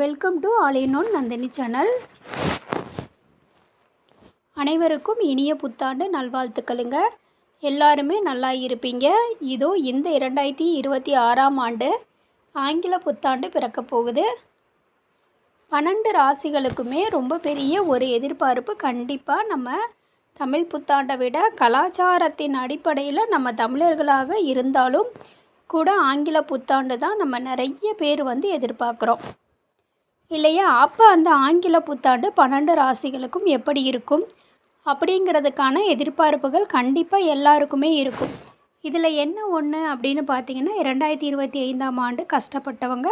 Welcome to all in one Nandini channel அனைவருக்கும் இனிய புத்தாண்டு நல்வாழ்த்துக்களுங்க. எல்லாருமே நல்லா இருப்பீங்க. இதோ இந்த இரண்டாயிரத்தி இருபத்தி ஆறாம் ஆண்டு ஆங்கில புத்தாண்டு பிறக்க போகுது. பன்னெண்டு ராசிகளுக்குமே ரொம்ப பெரிய ஒரு எதிர்பார்ப்பு கண்டிப்பாக நம்ம தமிழ் புத்தாண்டை விட கலாச்சாரத்தின் அடிப்படையில் நம்ம தமிழர்களாக இருந்தாலும் கூட ஆங்கில புத்தாண்டு தான் நம்ம நிறைய பேர் வந்து எதிர்பார்க்குறோம். இல்லையா? அப்போ அந்த ஆங்கில புத்தாண்டு பன்னெண்டு ராசிகளுக்கும் எப்படி இருக்கும்? அப்படிங்கிறதுக்கான எதிர்பார்ப்புகள் கண்டிப்பாக எல்லாருக்குமே இருக்கும். இதில் என்ன ஒன்று அப்படின்னு பார்த்தீங்கன்னா இரண்டாயிரத்தி இருபத்தி ஐந்தாம் ஆண்டு கஷ்டப்பட்டவங்க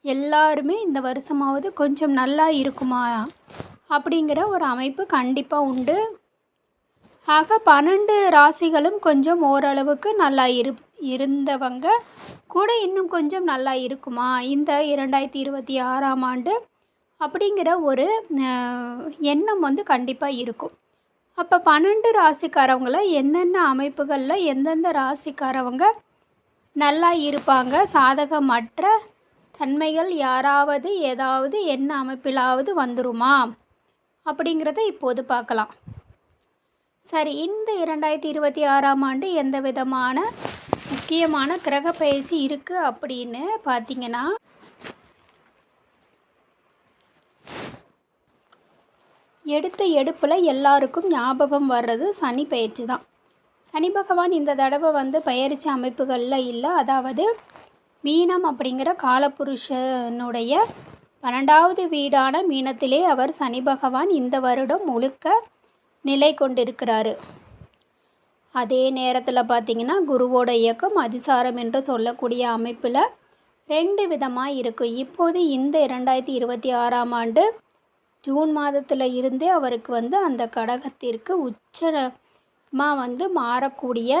எல்லாருமே இந்த வருஷமாவது கொஞ்சம் நல்லா இருக்குமா? அப்படிங்கிற ஒரு அமைப்பு கண்டிப்பாக உண்டு. ஆக பன்னெண்டு ராசிகளும் கொஞ்சம் ஓரளவுக்கு நல்லா இரு இருந்தவங்க கூட இன்னும் கொஞ்சம் நல்லா இருக்குமா? இந்த இரண்டாயிரத்தி இருபத்தி ஆறாம் ஆண்டு அப்படிங்கிற ஒரு எண்ணம் வந்து கண்டிப்பாக இருக்கும். அப்போ பன்னெண்டு ராசிக்காரவங்கள என்னென்ன அமைப்புகளில் எந்தெந்த ராசிக்காரவங்க நல்லா இருப்பாங்க? சாதகமற்ற தன்மைகள் யாராவது ஏதாவது என்ன அமைப்பிலாவது வந்துருமா? அப்படிங்கிறத இப்போது பார்க்கலாம். சரி இந்த இரண்டாயிரத்தி இருபத்தி ஆறாம் ஆண்டு எந்த விதமான முக்கியமான கிரக பயிற்சி இருக்குது அப்படின்னு பார்த்தீங்கன்னா எடுத்த எடுப்பில் எல்லாருக்கும் ஞாபகம் வர்றது சனி பயிற்சி தான். சனி பகவான் இந்த தடவை வந்து பயிற்சி அமைப்புகளில் இல்லை அதாவது மீனம் அப்படிங்கிற காலபுருஷனுடைய பன்னெண்டாவது வீடான மீனத்திலே அவர் சனி பகவான் இந்த வருடம் முழுக்க நிலை கொண்டிருக்கிறாரு. அதே நேரத்தில் பார்த்தீங்கன்னா குருவோட இயக்கம் அதிசாரம் என்று சொல்லக்கூடிய அமைப்பில் ரெண்டு விதமாக இருக்கும் இப்போது இந்த இரண்டாயிரத்தி இருபத்தி ஆறாம் ஆண்டு ஜூன் மாதத்தில் இருந்தே அவருக்கு வந்து அந்த கடகத்திற்கு உச்சமாக வந்து மாறக்கூடிய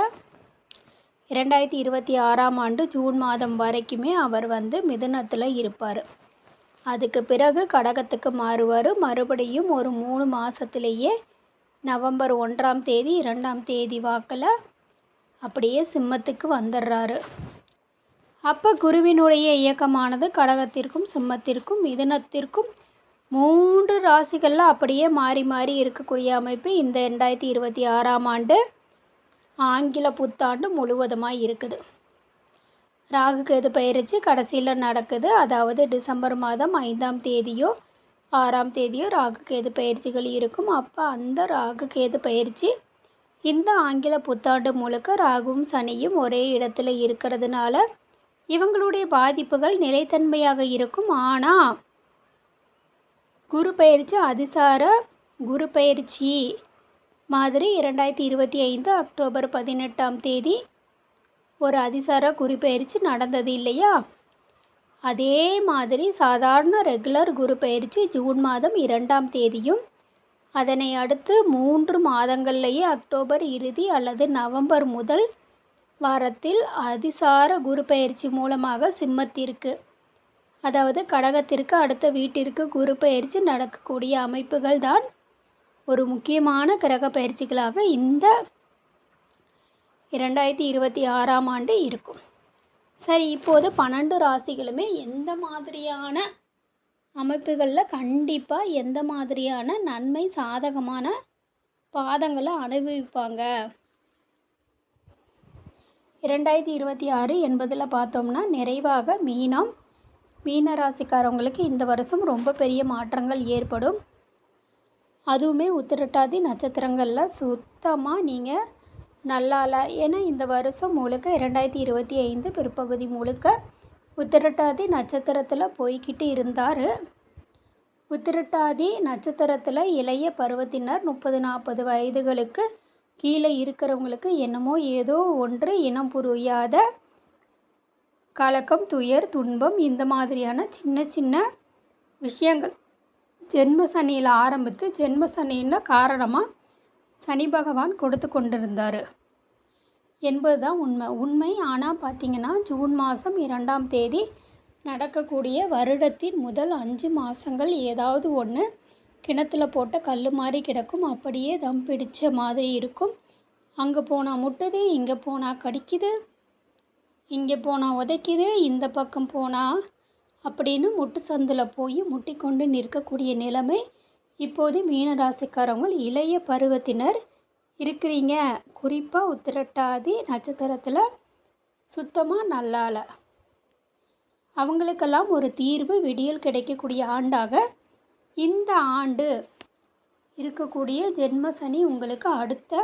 இரண்டாயிரத்தி இருபத்தி ஆறாம் ஆண்டு ஜூன் மாதம் வரைக்குமே அவர் வந்து மிதுனத்தில் இருப்பார். அதுக்கு பிறகு கடகத்துக்கு மாறுவார். மறுபடியும் ஒரு மூணு மாதத்துலேயே நவம்பர் ஒன்றாம் தேதி இரண்டாம் தேதி வாக்கில் அப்படியே சிம்மத்துக்கு வந்துடுறாரு அப்போ குருவினுடைய இயக்கமானது கடகத்திற்கும் சிம்மத்திற்கும் மிதுனத்திற்கும் மூன்று ராசிகளில் அப்படியே மாறி மாறி இருக்கக்கூடிய அமைப்பு இந்த ரெண்டாயிரத்தி இருபத்தி ஆறாம் ஆண்டு ஆங்கில புத்தாண்டு முழுவதுமாக இருக்குது. ராகு கேது பயிற்சி? கடைசியில் நடக்குது. அதாவது டிசம்பர் மாதம் ஐந்தாம் தேதியோ ஆறாம் தேதியும் ராகு கேது பயிற்சிகள் இருக்கும். அப்போ அந்த ராகு கேது பயிற்சி இந்த ஆங்கில புத்தாண்டு முழுக்க ராகுவும் சனியும் ஒரே இடத்துல இருக்கிறதுனால இவங்களுடைய பாதிப்புகள் நிலைத்தன்மையாக இருக்கும். ஆனால் குரு பயிற்சி அதிசார குரு பயிற்சி மாதிரி இரண்டாயிரத்தி இருபத்தி ஐந்து அக்டோபர் பதினெட்டாம் தேதி ஒரு அதிசார குறிப்பெயர்ச்சி நடந்தது இல்லையா? அதே மாதிரி சாதாரண ரெகுலர் குரு பயிற்சி ஜூன் மாதம் இரண்டாம் தேதியும் அதனை அடுத்து மூன்று மாதங்கள்லேயே அக்டோபர் இறுதி அல்லது நவம்பர் முதல் வாரத்தில் அதிசார குரு பயிற்சி மூலமாக சிம்மத்திற்கு அதாவது கடகத்திற்கு அடுத்த வீட்டிற்கு குரு பயிற்சி நடக்கக்கூடிய அமைப்புகள் தான் ஒரு முக்கியமான கிரக பயிற்சிகளாக இந்த இரண்டாயிரத்தி இருபத்தி ஆறாம் ஆண்டு இருக்கும். சரி இப்போது பன்னெண்டு ராசிகளுமே எந்த மாதிரியான அமைப்புகளில் கண்டிப்பாக எந்த மாதிரியான நன்மை சாதகமான பாதங்களை அனுபவிப்பாங்க? இரண்டாயிரத்தி இருபத்தி ஆறு என்பதில் பார்த்தோம்னா நிறைவாக மீனம் மீன ராசிக்காரவங்களுக்கு இந்த வருஷம் ரொம்ப பெரிய மாற்றங்கள் ஏற்படும். அதுவுமே உத்திரட்டாதி நட்சத்திரங்களில் சுத்தமாக நீங்கள் நல்லால. ஏன்னா இந்த வருஷம் முழுக்க இரண்டாயிரத்தி இருபத்தி ஐந்து பிற்பகுதி முழுக்க உத்திரட்டாதி நட்சத்திரத்தில் போய்கிட்டு இருந்தார். உத்திரட்டாதி நட்சத்திரத்தில் இளைய பருவத்தினர் முப்பது நாற்பது வயதுகளுக்கு கீழே இருக்கிறவங்களுக்கு என்னமோ ஏதோ ஒன்று இனம் புரியாத கலக்கம் துயர் துன்பம் இந்த மாதிரியான சின்ன சின்ன விஷயங்கள். ஜென்ம சனியில் ஆரம்பித்து ஜென்ம சனியின் காரணமாக சனி பகவான் கொடுத்து கொண்டிருந்தார். என்பது தான் உண்மை. உண்மை ஆனால் பார்த்தீங்கன்னா ஜூன் மாதம் இரண்டாம் தேதி நடக்கக்கூடிய வருடத்தின் முதல் அஞ்சு மாதங்கள் ஏதாவது ஒன்று கிணத்துல போட்ட கல் மாதிரி கிடக்கும். அப்படியே தம் பிடிச்ச மாதிரி இருக்கும். அங்கே போனால் முட்டுது இங்கே போனால் கடிக்குது இங்கே போனால் உதைக்குது இந்த பக்கம் போனால் அப்படின்னு முட்டு சந்தில் போய் முட்டிக்கொண்டு நிற்கக்கூடிய நிலைமை இப்போது மீனராசிக்காரவங்க இளைய பருவத்தினர் இருக்கிறீங்க. குறிப்பாக உத்திரட்டாதி நட்சத்திரத்தில் சுத்தமாக நல்லால. அவங்களுக்கெல்லாம் ஒரு தீர்வு விடியல் கிடைக்கக்கூடிய ஆண்டாக இந்த ஆண்டு இருக்கக்கூடிய ஜென்ம சனி உங்களுக்கு அடுத்த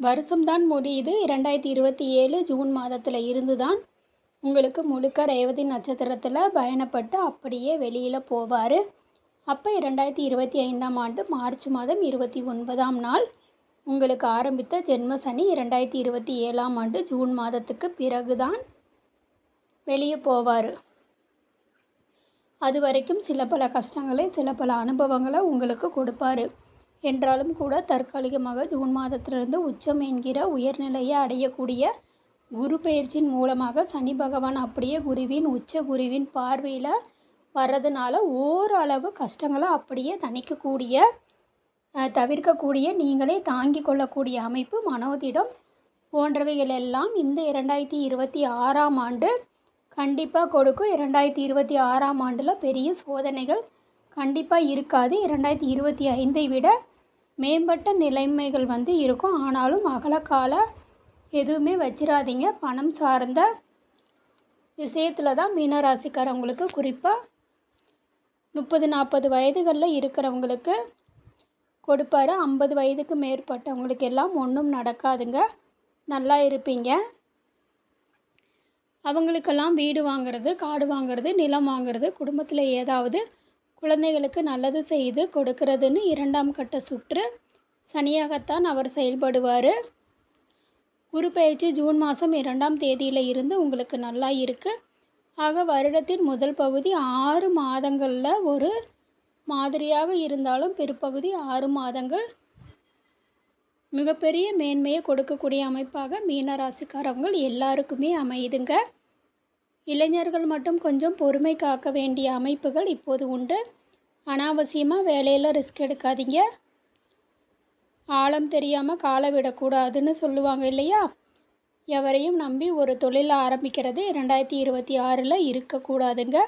வருஷம்தான் முடியுது. இரண்டாயிரத்தி இருபத்தி ஏழு ஜூன் மாதத்தில் இருந்து தான் உங்களுக்கு முழுக்க ரேவதி நட்சத்திரத்தில் பயணப்பட்டு அப்படியே வெளியில் போவார். அப்போ இரண்டாயிரத்தி இருபத்தி ஐந்தாம் ஆண்டு மார்ச் மாதம் இருபத்தி ஒன்பதாம் நாள். உங்களுக்கு ஆரம்பித்த ஜென்ம சனி இரண்டாயிரத்தி இருபத்தி ஏழாம் ஆண்டு ஜூன் மாதத்துக்கு பிறகு தான் வெளியே போவார். அது வரைக்கும் சில பல கஷ்டங்களை சில பல அனுபவங்களை உங்களுக்கு கொடுப்பார். என்றாலும் கூட தற்காலிகமாக ஜூன் மாதத்திலிருந்து உச்சம் என்கிற உயர்நிலையை அடையக்கூடிய குரு பயிற்சியின் மூலமாக சனி பகவான் அப்படியே குருவின் உச்ச குருவின் பார்வையில் வர்றதுனால ஓரளவு கஷ்டங்களை அப்படியே தணிக்கக்கூடிய தவிர்க்கக்கூடிய நீங்களே தாங்கி கொள்ளக்கூடிய அமைப்பு மனோதிடம் போன்றவைகள் எல்லாம் இந்த இரண்டாயிரத்தி இருபத்தி ஆறாம் ஆண்டு கண்டிப்பாக கொடுக்கும். இரண்டாயிரத்தி இருபத்தி ஆறாம் ஆண்டில் பெரிய சோதனைகள் கண்டிப்பாக இருக்காது. இரண்டாயிரத்தி இருபத்தி ஐந்தை விட மேம்பட்ட நிலைமைகள் வந்து இருக்கும். ஆனாலும் அகலக்கால எதுவுமே வச்சிடாதீங்க பணம் சார்ந்த விஷயத்தில் தான் மீனராசிக்காரவங்களுக்கு குறிப்பாக முப்பது நாற்பது வயதுகளில் இருக்கிறவங்களுக்கு கொடுப்பாரு. ஐம்பது வயதுக்கு மேற்பட்டவங்களுக்கு எல்லாம் ஒன்றும் நடக்காதுங்க. நல்லா இருப்பீங்க. அவங்களுக்கெல்லாம் வீடு வாங்கிறது காடு வாங்கிறது நிலம் வாங்கிறது குடும்பத்தில் ஏதாவது குழந்தைகளுக்கு நல்லது செய்து கொடுக்கறதுன்னு இரண்டாம் கட்ட சுற்று சனியாகத்தான் அவர் செயல்படுவார். குரு பயிற்சி ஜூன் மாதம் இரண்டாம் தேதியில் இருந்து உங்களுக்கு நல்லா இருக்குது ஆக வருடத்தின் முதல் பகுதி ஆறு மாதங்களில் ஒரு மாதிரியாக இருந்தாலும் பிற்பகுதி ஆறு மாதங்கள் மிகப்பெரிய மேன்மையை கொடுக்கக்கூடிய அமைப்பாக மீனராசிக்காரவங்கள் எல்லாருக்குமே அமையுதுங்க. இளைஞர்கள் மட்டும் கொஞ்சம் பொறுமை காக்க வேண்டிய அமைப்புகள் இப்போது உண்டு. அனாவசியமாக வேலையில் ரிஸ்க் எடுக்காதீங்க. ஆழம் தெரியாமல் காலை விடக்கூடாதுன்னு சொல்லுவாங்க இல்லையா? எவரையும் நம்பி ஒரு தொழில் ஆரம்பிக்கிறது ரெண்டாயிரத்தி இருபத்தி ஆறில் இருக்கக்கூடாதுங்க.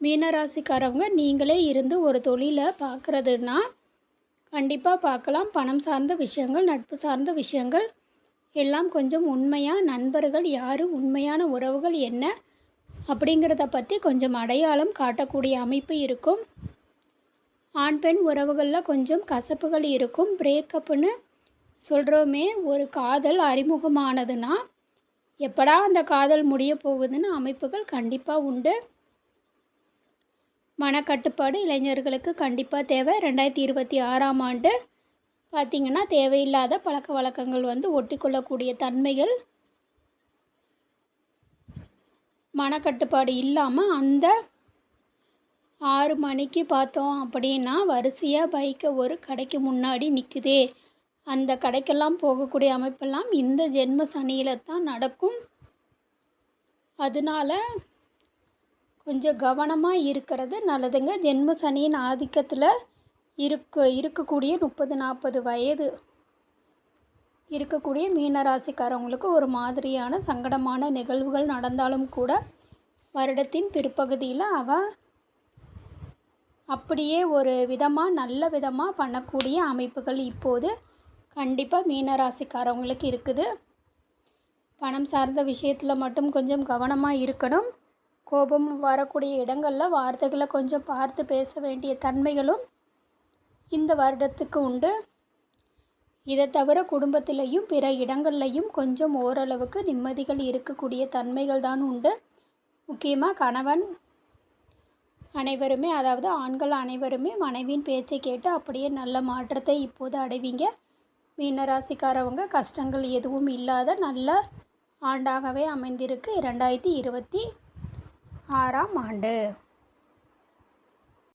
மீனராசிக்காரவங்க நீங்களே இருந்து ஒரு தொழிலை பார்க்குறதுன்னா கண்டிப்பாக பார்க்கலாம் பணம் சார்ந்த விஷயங்கள் நட்பு சார்ந்த விஷயங்கள் எல்லாம் கொஞ்சம் உண்மையாக நண்பர்கள் யார் உண்மையான உறவுகள் என்ன அப்படிங்கிறத பற்றி கொஞ்சம் அடையாளம் காட்டக்கூடிய அமைப்பு இருக்கும். ஆண் பெண் உறவுகளில் கொஞ்சம் கசப்புகள் இருக்கும். பிரேக்கப்புன்னு சொல்கிறோமே ஒரு காதல் அறிமுகமானதுன்னா எப்படா அந்த காதல் முடிய போகுதுன்னு அமைப்புகள் கண்டிப்பாக உண்டு. மனக்கட்டுப்பாடு இளைஞர்களுக்கு கண்டிப்பாக தேவை. ரெண்டாயிரத்தி இருபத்தி ஆறாம் ஆண்டு பார்த்திங்கன்னா தேவையில்லாத பழக்க வழக்கங்கள் வந்து ஒட்டிக்கொள்ளக்கூடிய தன்மைகள். மனக்கட்டுப்பாடு இல்லாமல் அந்த ஆறு மணிக்கு பார்த்தோம் அப்படின்னா வரிசையாக பைக்கை ஒரு கடைக்கு முன்னாடி நிற்குதே அந்த கடைக்கெல்லாம் போகக்கூடிய அமைப்பெல்லாம் இந்த ஜென்ம சனியில் தான் நடக்கும். அதனால் கொஞ்சம் கவனமாக இருக்கிறது நல்லதுங்க. ஜென்ம சனியின் ஆதிக்கத்தில் இருக்க இருக்கக்கூடிய முப்பது நாற்பது வயது இருக்கக்கூடிய மீனராசிக்காரவங்களுக்கு ஒரு மாதிரியான சங்கடமான நிகழ்வுகள் நடந்தாலும் கூட வருடத்தின் பிற்பகுதியில் அவள் அப்படியே ஒரு விதமாக நல்ல விதமாக பண்ணக்கூடிய அமைப்புகள் இப்போது கண்டிப்பாக மீனராசிக்காரவங்களுக்கு இருக்குது. பணம் சார்ந்த விஷயத்தில் மட்டும் கொஞ்சம் கவனமாக இருக்கணும். கோபம் வரக்கூடிய இடங்களில் வார்த்தைகளை கொஞ்சம் பார்த்து பேச வேண்டிய தன்மைகளும் இந்த வருடத்துக்கு உண்டு. இதை தவிர குடும்பத்திலையும் பிற இடங்கள்லையும் கொஞ்சம் ஓரளவுக்கு நிம்மதிகள் இருக்கக்கூடிய தன்மைகள் தான் உண்டு. முக்கியமாக கணவன் அனைவருமே அதாவது ஆண்கள் அனைவருமே மனைவியின் பேச்சை கேட்டு அப்படியே நல்ல மாற்றத்தை இப்போது அடைவீங்க. மீனராசிக்காரவங்க கஷ்டங்கள் எதுவும் இல்லாத நல்ல ஆண்டாகவே அமைந்திருக்கு இரண்டாயிரத்தி இருபத்தி ஆறாம் ஆண்டு.